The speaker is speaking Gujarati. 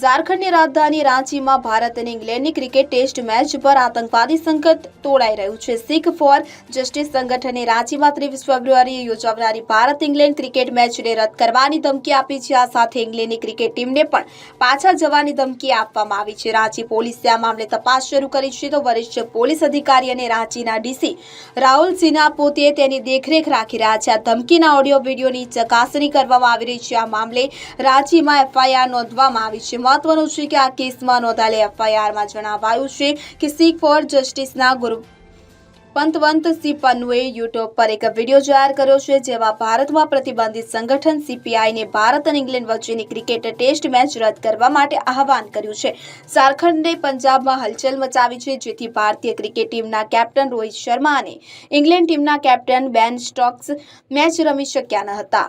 ઝારખંડની રાજધાની રાંચીમાં ભારત અને ઇંગ્લેન્ડની ક્રિકેટ ટેસ્ટ મેચ પર આતંકવાદી સંકટ તોડાઈ રહ્યું છે. શીખ ફોર જસ્ટિસ સંગઠને રાંચીમાં ત્રેવીસ ફેબ્રુઆરીએ યોજાનારી ભારત ઇંગ્લેન્ડ ક્રિકેટ મેચને રદ કરવાની ધમકી આપી છે. આ સાથે ઇંગ્લેન્ડની ક્રિકેટ ટીમને પણ પાછા જવાની ધમકી આપવામાં આવી છે. રાંચી પોલીસે આ મામલે તપાસ શરૂ કરી છે તો વરિષ્ઠ પોલીસ અધિકારી અને રાંચીના ડીસી રાહુલ સિન્હા પોતે તેની દેખરેખ રાખી રહ્યા છે. આ ધમકીના ઓડિયો વિડીયોની ચકાસણી કરવામાં આવી રહી છે. આ મામલે રાંચીમાં એફઆઈઆર નોંધવામાં આવી છે. મહત્વનું છે કે આ કેસમાં નોંધાયેલી એફઆઈઆરમાં જણાવાયું છે કે શીખ ફોર જસ્ટિસના ગુરુ પંતવંત સી પન્નુએ યુટ્યુબ પર એક વીડિયો જાહેર કર્યો છે જેમાં ભારતમાં પ્રતિબંધિત સંગઠન સીપીઆઈને ભારત અને ઇંગ્લેન્ડ વચ્ચેની ક્રિકેટ ટેસ્ટ મેચ રદ કરવા માટે આહવાન કર્યું છે. ઝારખંડે પંજાબમાં હલચલ મચાવી છે જેથી ભારતીય ક્રિકેટ ટીમના કેપ્ટન રોહિત શર્મા અને ઇંગ્લેન્ડ ટીમના કેપ્ટન બેન સ્ટોક્સ મેચ રમી શક્યા ન હતા.